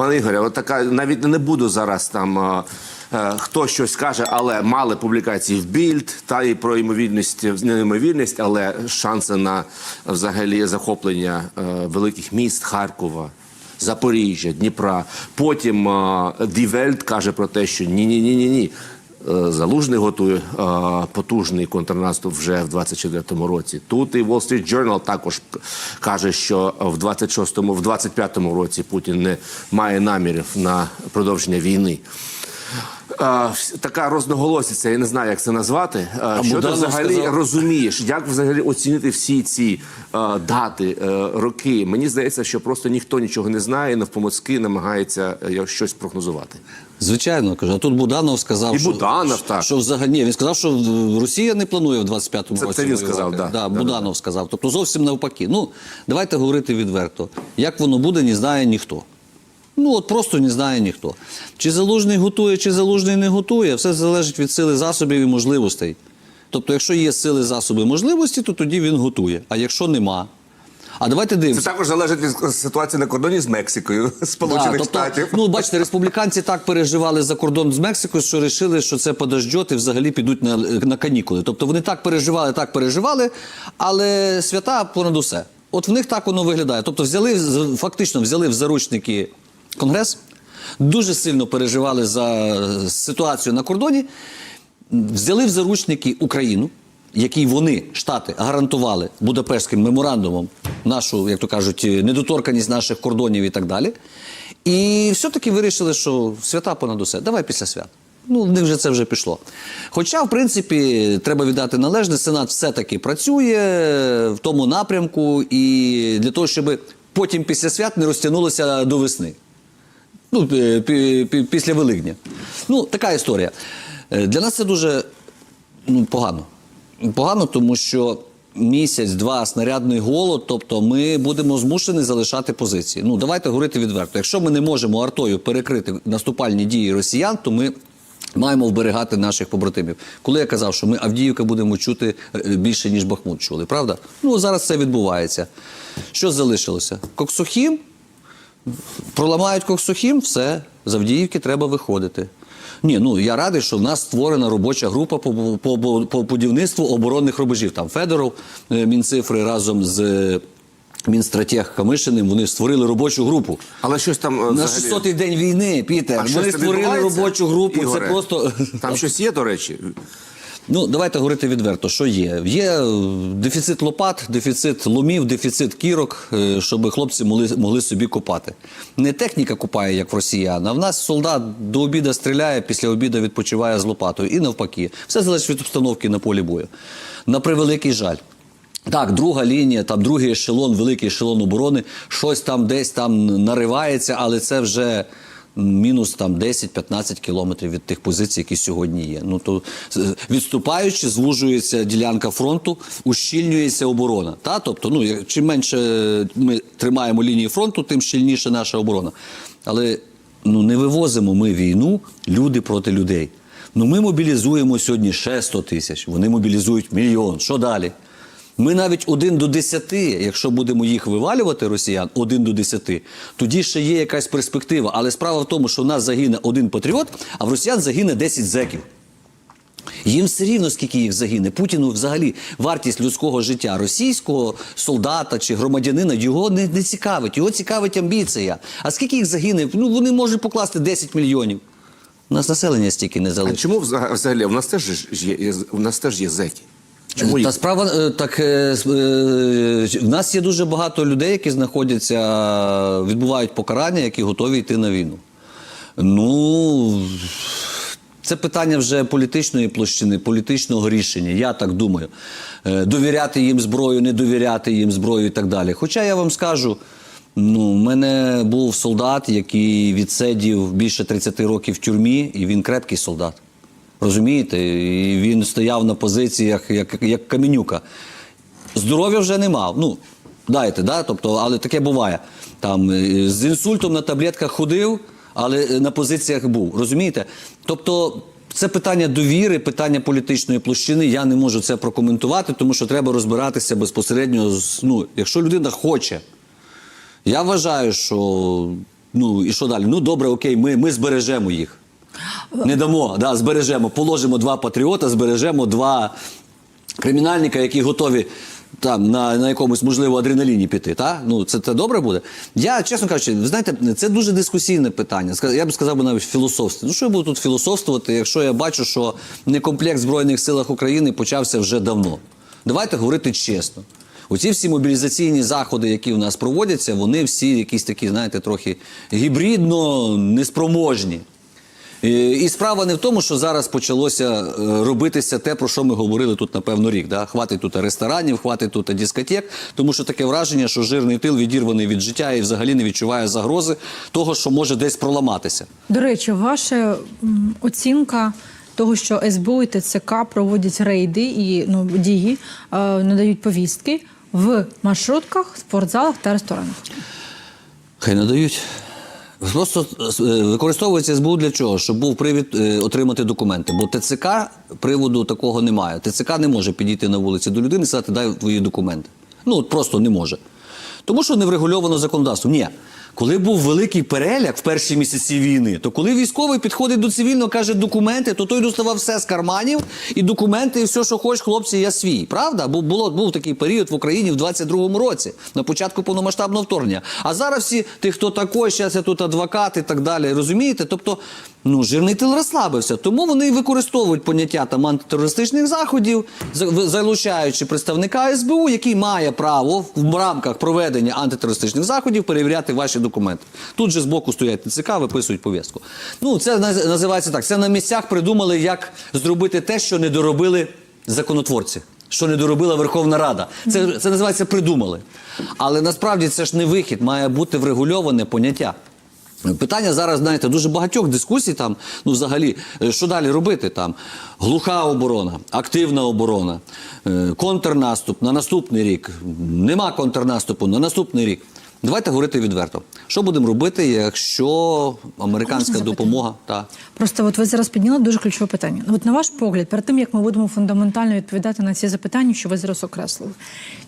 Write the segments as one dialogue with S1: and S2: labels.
S1: Пане Ігоре, от така навіть не буду зараз там. е, е, Хто щось каже, але мали публікації в Більд, та і про ймовірність, не ймовірність, але шанси на взагалі захоплення е, великих міст Харкова, Запоріжжя, Дніпра. Потім Welt каже про те, що ні, ні, ні, ні, ні. Е, Залужний готує потужний контрнаступ вже в 24-му році. Тут і Wall Street Journal також каже, що в 26-му, в 25-му році Путін не має намірів на продовження війни. Така розноголосиця, я не знаю, як це назвати. Е, Що ти взагалі
S2: сказав-
S1: розумієш, як взагалі оцінити всі ці дати, е, роки? Мені здається, що просто ніхто нічого не знає, навпомоцьки намагається е, щось прогнозувати.
S2: Звичайно, кажу. А тут Буданов сказав,
S1: І
S2: що,
S1: Буданов, так.
S2: що взагалі ні, він сказав, що Росія не планує в 25-му році.
S1: це він
S2: воювати.
S1: сказав, да.
S2: Да,
S1: Да,
S2: Буданов сказав. Тобто зовсім навпаки. Ну, давайте говорити відверто. Як воно буде, не знає ніхто. Ну, от просто не знає ніхто. Чи залужний готує, чи залужний не готує, все залежить від сили засобів і можливостей. Тобто, якщо є сили, засоби, можливості, то тоді він готує. А якщо нема. А давайте дивимося.
S1: Це також залежить від ситуації на кордоні з Мексикою, Сполучених
S2: Да, тобто,
S1: Штатів.
S2: Ну, бачите, республіканці так переживали за кордон з Мексикою, що вирішили, що це подождет і взагалі підуть на, на канікули. Тобто вони так переживали, так переживали, але свята понад усе. От в них так воно виглядає. Тобто, взяли фактично взяли в заручники Конгрес, дуже сильно переживали за ситуацію на кордоні, взяли в заручники Україну, якій вони, Штати, гарантували Будапештським меморандумом нашу, як то кажуть, недоторканість наших кордонів і так далі. І все-таки вирішили, що свята понад усе. Давай після свят. Ну, в них вже це вже пішло. Хоча, в принципі, треба віддати належне, Сенат все-таки працює в тому напрямку, і для того, щоб потім після свят не розтягнулося до весни. Ну, пі- після Великдня. Ну, така історія. Е, Для нас це дуже ну, погано. Погано, тому що місяць-два снарядний голод, тобто ми будемо змушені залишати позиції. Ну, давайте говорити відверто. Якщо ми не можемо артою перекрити наступальні дії росіян, то ми. Маємо вберегати наших побратимів. Коли я казав, що ми Авдіївка будемо чути е, більше, ніж Бахмут чули, правда? Ну зараз це відбувається. Що залишилося? Коксохім, проламають Коксохім, все, з Авдіївки треба виходити. Ні, ну я радий, що в нас створена робоча група по, по, по, по будівництву оборонних рубежів. Там Федоров, е, Мінцифри разом з е, Мінстратег Камишиним, вони створили робочу групу.
S1: Але щось там е,
S2: На
S1: взагалі...
S2: 600-й день війни, Пітер.
S1: А
S2: Вони створили робочу групу.
S1: Ігоре?
S2: Це просто
S1: Там щось є, до речі.
S2: Ну, давайте говорити відверто, що є. Є е, дефіцит лопат, дефіцит ломів, дефіцит кірок, е, щоб хлопці могли, могли собі копати. Не техніка копає, як в росіян, а в нас солдат до обіду стріляє, після обіду відпочиває з лопатою. І навпаки. Все залежить від обстановки на полі бою. На превеликий жаль. Так, друга лінія, там другий ешелон, великий ешелон оборони, щось там десь там наривається, але це вже мінус там 10-15 кілометрів від тих позицій, які сьогодні є. Ну то відступаючи, звужується ділянка фронту, ущільнюється оборона. Та? Тобто, ну, чим менше ми тримаємо лінії фронту, тим щільніше наша оборона. Але ну, не вивозимо ми війну люди проти людей. Ну, ми мобілізуємо сьогодні ще 100 тисяч, вони мобілізують мільйон. Що далі? Ми навіть один до десяти, якщо будемо їх вивалювати, росіян, один до десяти, тоді ще є якась перспектива. Але справа в тому, що в нас загине один патріот, а в росіян загине 10 зеків. Їм все рівно, скільки їх загине. Путіну взагалі вартість людського життя російського солдата чи громадянина його не, не цікавить. Його цікавить амбіція. А скільки їх загине? Ну вони можуть покласти 10 мільйонів. У нас населення стільки не
S1: А чому взагалі? У нас теж є- у нас теж є зеки. Чому
S2: Та справа е, так е, е, в нас є дуже багато людей, які знаходяться, відбувають покарання, які готові йти на війну. Ну це питання вже політичної площини, політичного рішення. Я так думаю. Довіряти їм зброю, не довіряти їм зброю і так далі. Хоча я вам скажу. Ну, в мене був солдат, який відсидів більше 30 років в тюрмі, і він крепкий солдат. Розумієте? І він стояв на позиціях як, як каменюка. Здоров'я вже не мав. Ну, дайте, да? тобто, але таке буває. Там, е, з інсультом на таблетках ходив, але е, на позиціях був. Розумієте? Тобто. Це питання довіри, питання політичної площини. Я не можу це прокоментувати, тому що треба розбиратися безпосередньо з ну, якщо людина хоче. Я вважаю, що Ну і що далі? Ну добре, окей, ми, ми збережемо їх. Не дамо, да, збережемо. Положимо два патріота, збережемо два кримінальника, які готові там на, на якомусь можливо адреналіні піти. Та? Ну, це, це добре буде. Я, чесно кажучи, ви знаєте, це дуже дискусійне питання. Я б сказав би навіть філософство. Ну що я буду тут філософствувати, якщо я бачу, що некомплект в Збройних силах України почався вже давно. Давайте говорити чесно. Оці всі мобілізаційні заходи, які в нас проводяться, вони всі якісь такі, знаєте, трохи гібридно неспроможні. І, і справа не в тому, що зараз почалося е, робитися те, про що ми говорили тут, напевно, рік. Да? Хватить тут ресторанів, хватить тут дискотек, тому що таке враження, що жирний тил відірваний від життя і взагалі не відчуває загрози того, що може десь проламатися.
S3: До речі, ваша оцінка того, що СБУ і ТЦК проводять рейди і ну, дії, е, надають повістки в маршрутках, спортзалах та ресторанах.
S2: Хай надають. Просто е, використовується СБУ для чого? Щоб був привід е, отримати документи. Бо ТЦК приводу такого немає. ТЦК не може підійти на вулиці до людини і сказати, дай твої документи. Ну, от просто не може. Тому що не врегульовано законодавством. Ні. Коли був великий переляк в перші місяці війни, то коли військовий підходить до цивільного, каже документи, то той доставав все з карманів і документи, і все, що хочеш, хлопці, я свій. Правда? Бо було був такий період в Україні в 22-му році, на початку повномасштабного вторгнення. А зараз всі ти хто такий, зараз я тут адвокат і так далі. Розумієте? Тобто, ну жирний тил розслабився. Тому вони і використовують поняття там антитерористичних заходів, за- залучаючи представника СБУ, який має право в рамках проведення антитерористичних заходів перевіряти ваші документи. Тут же збоку стоять ТЦК, виписують повістку. Ну це називається так. Це на місцях придумали, як зробити те, що не доробили законотворці. Що не доробила Верховна Рада. Це, це називається придумали. Але насправді це ж не вихід, має бути врегульоване поняття. Питання зараз, знаєте, дуже багатьох дискусій там, ну взагалі, е, що далі робити там? Глуха оборона, активна оборона, е, контрнаступ на наступний рік. Нема контрнаступу на наступний рік. Давайте говорити відверто. Що будемо робити, якщо американська допомога та
S3: Просто от ви зараз підняли дуже ключове питання. От на ваш погляд, перед тим як ми будемо фундаментально відповідати на ці запитання, що ви зараз окреслили,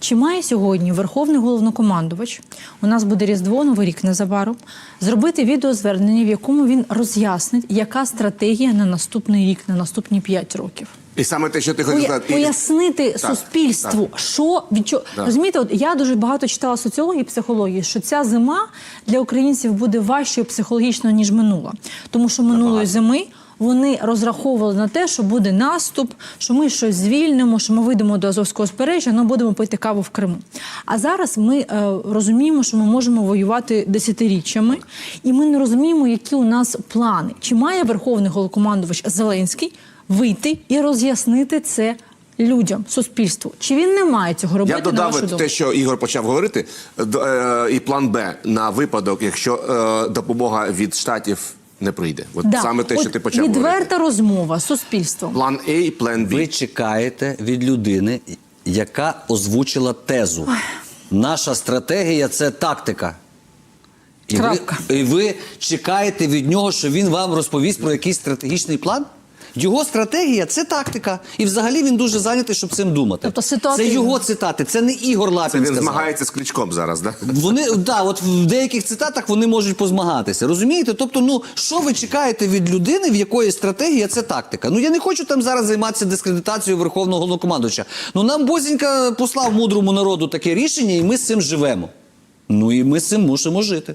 S3: чи має сьогодні Верховний головнокомандувач, у нас буде Різдво, Новий рік незабаром, зробити відеозвернення, в якому він роз'яснить, яка стратегія на наступний рік, на наступні 5 років?
S1: І саме те, що ти хотів сказати. пояснити і-
S3: пояснити
S1: Так,
S3: суспільству, що від чого
S1: Так.
S3: розумієте, от я дуже багато читала соціології і психології, що ця зима для українців буде важчою психологічно ніж минула, тому що минулої зими. Вони розраховували на те, що буде наступ, що ми щось звільнимо, що ми вийдемо до Азовського збережжя, але будемо пити каву в Криму. А зараз ми е, розуміємо, що ми можемо воювати десятиріччями, і ми не розуміємо, які у нас плани. Чи має верховний головнокомандувач Зеленський вийти і роз'яснити це людям, суспільству? Чи він не має цього робити?
S1: Я
S3: на вашу думку?
S1: те, що Ігор почав говорити, е, і план Б на випадок, якщо е, допомога від штатів не прийде. От
S3: Да.
S1: саме те,
S3: От
S1: що ти почав говорити.
S3: відверта розмова з суспільством.
S1: План А і план Б.
S2: ви чекаєте від людини, яка озвучила тезу. Наша стратегія це тактика. І ви, і ви чекаєте від нього, що він вам розповість про якийсь стратегічний план? Його стратегія це тактика. І взагалі він дуже зайнятий, щоб цим думати.
S3: Тобто
S2: це його цитати, це не Ігор
S1: Це він
S2: сказав.
S1: змагається з Кличком зараз, да?
S2: Вони да, от в деяких цитатах вони можуть позмагатися. Розумієте? Тобто, ну що ви чекаєте від людини, в якої стратегія це тактика? Ну я не хочу там зараз займатися дискредитацією верховного головнокомандувача. Ну нам Бозінька послав мудрому народу таке рішення, і ми з цим живемо. Ну і ми з цим мусимо жити.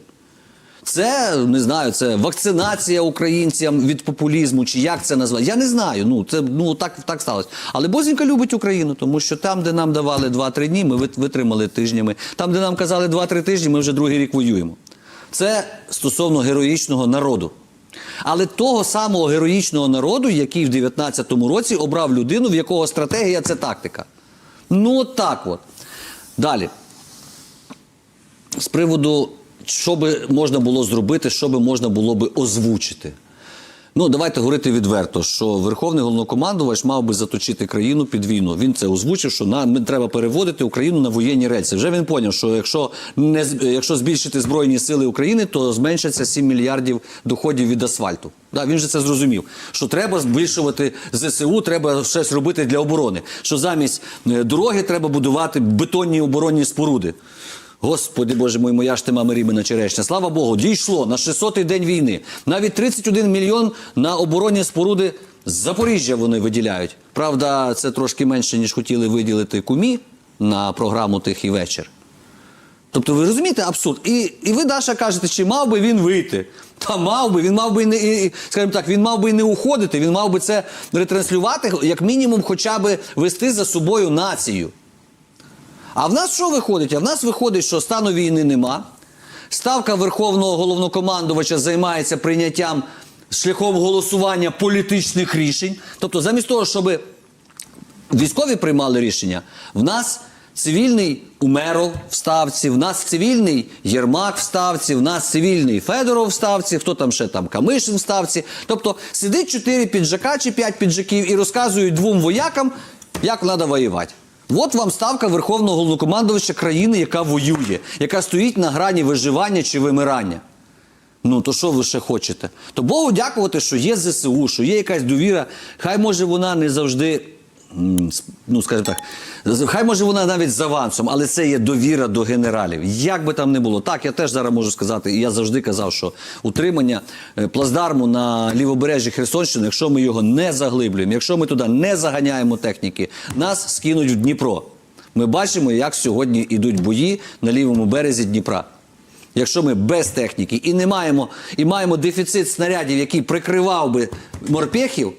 S2: Це не знаю, це вакцинація українцям від популізму, чи як це назвати. Я не знаю. Ну це ну так, так сталося. Але Бозінька любить Україну, тому що там, де нам давали 2-3 дні, ми витримали тижнями. Там, де нам казали 2-3 тижні, ми вже другий рік воюємо. Це стосовно героїчного народу. Але того самого героїчного народу, який в 19-му році обрав людину, в якого стратегія це тактика. Ну, от так от. Далі з приводу, що би можна було зробити, що би можна було би озвучити. Ну, давайте говорити відверто, що Верховний головнокомандувач мав би заточити країну під війну. Він це озвучив, що нам треба переводити Україну на воєнні рельси. Вже він поняв, що якщо не якщо збільшити збройні сили України, то зменшиться 7 мільярдів доходів від асфальту. Да, він же це зрозумів. Що треба збільшувати ЗСУ, треба щось робити для оборони. Що замість е, дороги треба будувати бетонні оборонні споруди. Господи Боже мой, моя ж ти мама черешня. Слава Богу, дійшло на 600-й день війни. Навіть 31 мільйон на оборонні споруди з Запоріжжя вони виділяють. Правда, це трошки менше, ніж хотіли виділити кумі на програму Тихий вечір. Тобто ви розумієте абсурд? І, і ви, Даша, кажете, чи мав би він вийти? Та мав би, він мав би не, скажімо так, він мав би і не уходити, він мав би це ретранслювати, як мінімум, хоча б вести за собою націю. А в нас що виходить? А в нас виходить, що стану війни нема. Ставка Верховного головнокомандувача займається прийняттям шляхом голосування політичних рішень. Тобто, замість того, щоб військові приймали рішення, в нас цивільний Умеров в ставці, в нас цивільний Єрмак в ставці, в нас цивільний Федоров в ставці, хто там ще там Камишин в ставці. Тобто сидить чотири піджака чи п'ять піджаків і розказують двом воякам, як треба воювати. От вам ставка Верховного головнокомандувача країни, яка воює, яка стоїть на грані виживання чи вимирання. Ну, то що ви ще хочете? То Богу дякувати, що є ЗСУ, що є якась довіра. Хай може вона не завжди, ну скажімо так, хай може вона навіть з авансом, але це є довіра до генералів. Як би там не було. Так, я теж зараз можу сказати, і я завжди казав, що утримання е, плацдарму на лівобережжі Херсонщини, якщо ми його не заглиблюємо, якщо ми туди не заганяємо техніки, нас скинуть в Дніпро. Ми бачимо, як сьогодні йдуть бої на лівому березі Дніпра. Якщо ми без техніки і не маємо, і маємо дефіцит снарядів, який прикривав би морпехів,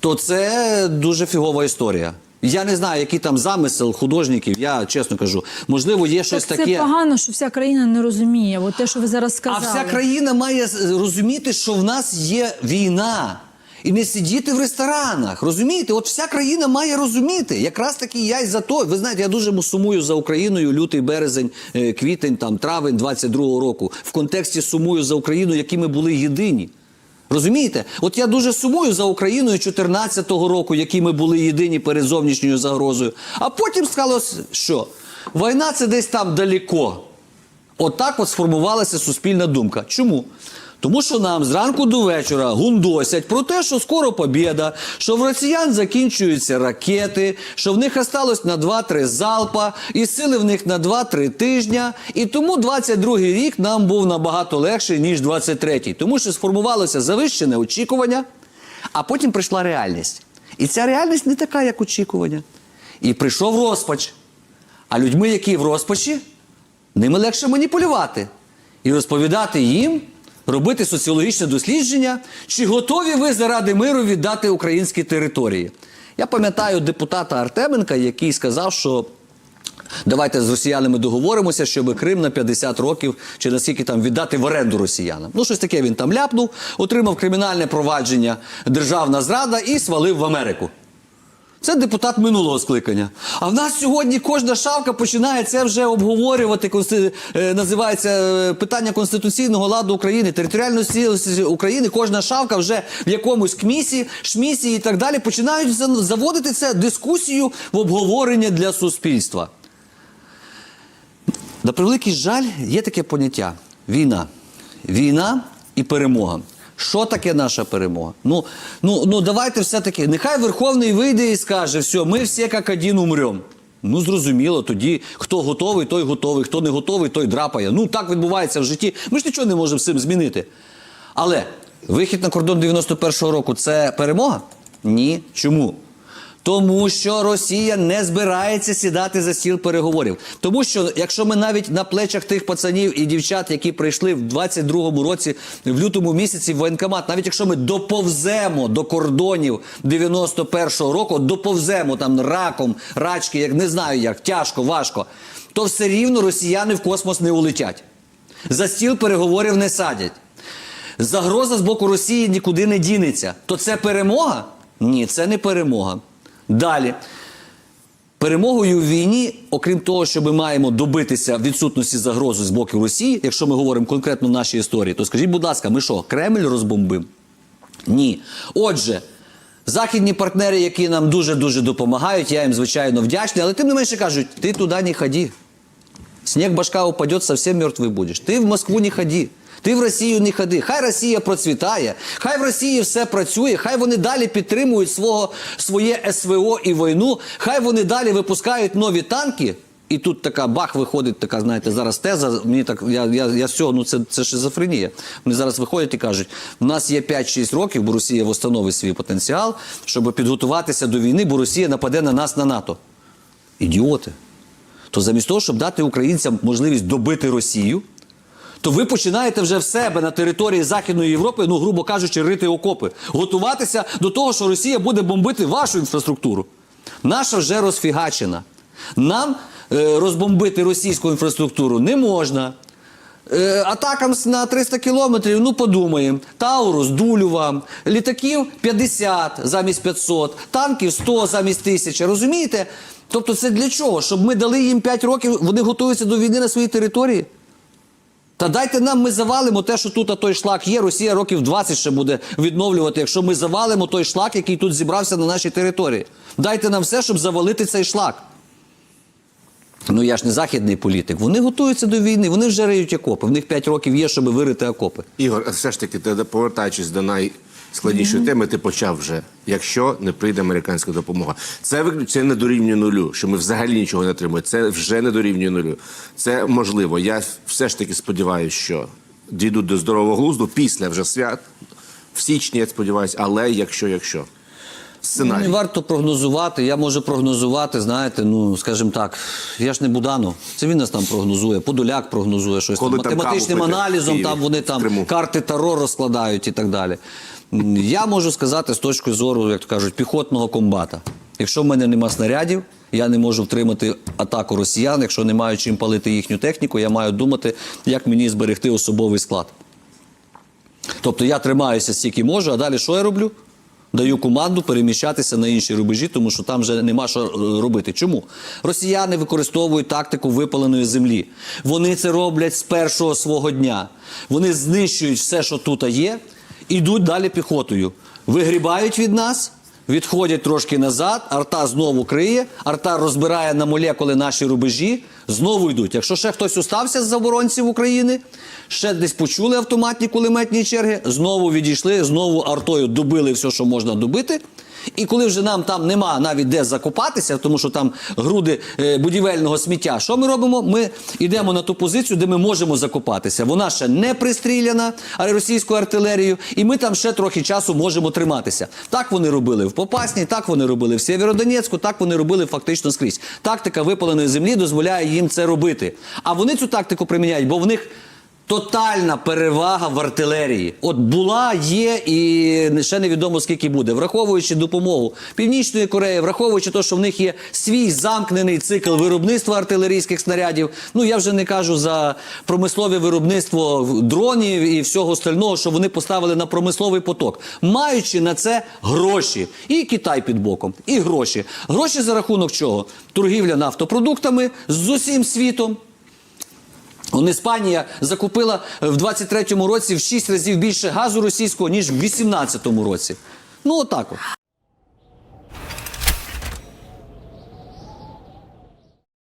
S2: то це дуже фігова історія. Я не знаю, який там замисел художників, я чесно кажу. Можливо, є щось
S3: так
S2: таке.
S3: це погано, що вся країна не розуміє. От те, що ви зараз сказали.
S2: А вся країна має розуміти, що в нас є війна. І не сидіти в ресторанах. Розумієте? От вся країна має розуміти. Якраз таки я й за то. Ви знаєте, я дуже сумую за Україною лютий березень, е, квітень, там, травень 22-го року. В контексті сумую за Україну, які ми були єдині. Розумієте? От я дуже сумую за Україною 14-го року, які ми були єдині перед зовнішньою загрозою. А потім сказалось, що війна це десь там далеко. Отак от сформувалася суспільна думка. Чому? Тому що нам зранку до вечора гундосять про те, що скоро побєда, що в росіян закінчуються ракети, що в них осталось на 2-3 залпа, і сили в них на 2-3 тижня. І тому 22-й рік нам був набагато легший, ніж 23-й. Тому що сформувалося завищене очікування, а потім прийшла реальність. І ця реальність не така, як очікування. І прийшов розпач. А людьми, які в розпачі, ними легше маніпулювати і розповідати їм, робити соціологічне дослідження, чи готові ви заради миру віддати українські території. Я пам'ятаю депутата Артеменка, який сказав, що давайте з росіянами договоримося, щоб Крим на 50 років чи наскільки там віддати в оренду росіянам. Ну, щось таке він там ляпнув, отримав кримінальне провадження державна зрада і свалив в Америку. Це депутат минулого скликання. А в нас сьогодні кожна шавка починає це вже обговорювати. е, Називається е, питання конституційного ладу України, територіальної цілісності України. Кожна шавка вже в якомусь кмісі, шмісі і так далі починають заводити це дискусію в обговорення для суспільства. На превеликий жаль, є таке поняття війна. Війна і перемога. Що таке наша перемога? Ну, ну, ну давайте все-таки. Нехай Верховний вийде і скаже, все, ми всі як один умремо. Ну, зрозуміло, тоді хто готовий, той готовий, хто не готовий, той драпає. Ну, так відбувається в житті. Ми ж нічого не можемо з цим змінити. Але вихід на кордон 91-го року це перемога? Ні. Чому? Тому що Росія не збирається сідати за стіл переговорів. Тому що якщо ми навіть на плечах тих пацанів і дівчат, які прийшли в 22-му році, в лютому місяці в воєнкомат, навіть якщо ми доповземо до кордонів 91-го року, доповземо там раком, рачки, як не знаю як, тяжко, важко, то все рівно росіяни в космос не улетять. За стіл переговорів не садять. Загроза з боку Росії нікуди не дінеться. То це перемога? Ні, це не перемога. Далі. Перемогою в війні, окрім того, що ми маємо добитися відсутності загрози з боку Росії, якщо ми говоримо конкретно в нашій історії, то скажіть, будь ласка, ми що, Кремль розбомбимо? Ні. Отже, західні партнери, які нам дуже-дуже допомагають, я їм звичайно вдячний, але тим не менше кажуть, ти туди не ходи. Снег башка упадет, совсем мертвый будешь. Ти в Москву не ходи. Ти в Росію не ходи. Хай Росія процвітає, хай в Росії все працює, хай вони далі підтримують свого, своє СВО і війну, хай вони далі випускають нові танки. І тут така бах виходить, така, знаєте, зараз теза. Мені так, я, я, я з цього, ну це, це шизофренія. Вони зараз виходять і кажуть: в нас є 5-6 років, бо Росія встановить свій потенціал, щоб підготуватися до війни, бо Росія нападе на нас на НАТО. Ідіоти. То замість того, щоб дати українцям можливість добити Росію, то ви починаєте вже в себе на території Західної Європи, ну, грубо кажучи, рити окопи, готуватися до того, що Росія буде бомбити вашу інфраструктуру. Наша вже розфігачена. Нам е, розбомбити російську інфраструктуру не можна. Е, атакам на 300 кілометрів, ну подумаємо. Таурус, дулю вам. Літаків 50 замість 500, танків 100 замість 1000. Розумієте? Тобто це для чого? Щоб ми дали їм 5 років, вони готуються до війни на своїй території? Та дайте нам, ми завалимо те, що тут а той шлак є. Росія років 20 ще буде відновлювати, якщо ми завалимо той шлак, який тут зібрався на нашій території. Дайте нам все, щоб завалити цей шлак. Ну я ж не західний політик. Вони готуються до війни, вони вже риють окопи. В них 5 років є, щоб вирити окопи.
S1: Ігор, все ж таки, повертаючись до найскладнішої теми, ти почав вже. Якщо не прийде американська допомога, це це не дорівнює нулю, що ми взагалі нічого не отримуємо. Це вже не дорівнює нулю. Це можливо. Я все ж таки сподіваюся, що дійдуть до здорового глузду після вже свят. В січні, я сподіваюся, але якщо, якщо. Сценарій.
S2: Не варто прогнозувати. Я можу прогнозувати, знаєте, ну скажімо так, я ж не Буданов. Це він нас там прогнозує. Подоляк прогнозує щось
S1: Коли
S2: там.
S1: там
S2: математичним аналізом. Там вони там
S1: Криму.
S2: карти Таро розкладають і так далі. Я можу сказати з точки зору, як то кажуть, піхотного комбата. Якщо в мене нема снарядів, я не можу втримати атаку росіян. Якщо не маю чим палити їхню техніку, я маю думати, як мені зберегти особовий склад. Тобто я тримаюся стільки можу, а далі що я роблю? Даю команду переміщатися на інші рубежі, тому що там вже нема що е, робити. Чому? Росіяни використовують тактику випаленої землі. Вони це роблять з першого свого дня. Вони знищують все, що тут є, ідуть далі піхотою. Вигрібають від нас, відходять трошки назад, арта знову криє, арта розбирає на молекули наші рубежі, знову йдуть. Якщо ще хтось устався з заборонців України, ще десь почули автоматні кулеметні черги, знову відійшли, знову артою добили все, що можна добити. І коли вже нам там нема навіть де закопатися, тому що там груди е, будівельного сміття, що ми робимо? Ми йдемо на ту позицію, де ми можемо закопатися. Вона ще не пристріляна російською артилерією, і ми там ще трохи часу можемо триматися. Так вони робили в Попасні, так вони робили в Сєвєродонецьку, так вони робили фактично скрізь. Тактика випаленої землі дозволяє їм це робити. А вони цю тактику приміняють, бо в них. Тотальна перевага в артилерії. От була, є і ще невідомо скільки буде. Враховуючи допомогу Північної Кореї, враховуючи те, що в них є свій замкнений цикл виробництва артилерійських снарядів. Ну я вже не кажу за промислове виробництво дронів і всього остального, що вони поставили на промисловий поток, маючи на це гроші. І Китай під боком, і гроші. Гроші за рахунок чого? Торгівля нафтопродуктами з усім світом. Он Іспанія закупила в 23-му році в 6 разів більше газу російського, ніж в 18-му році. Ну, отак от.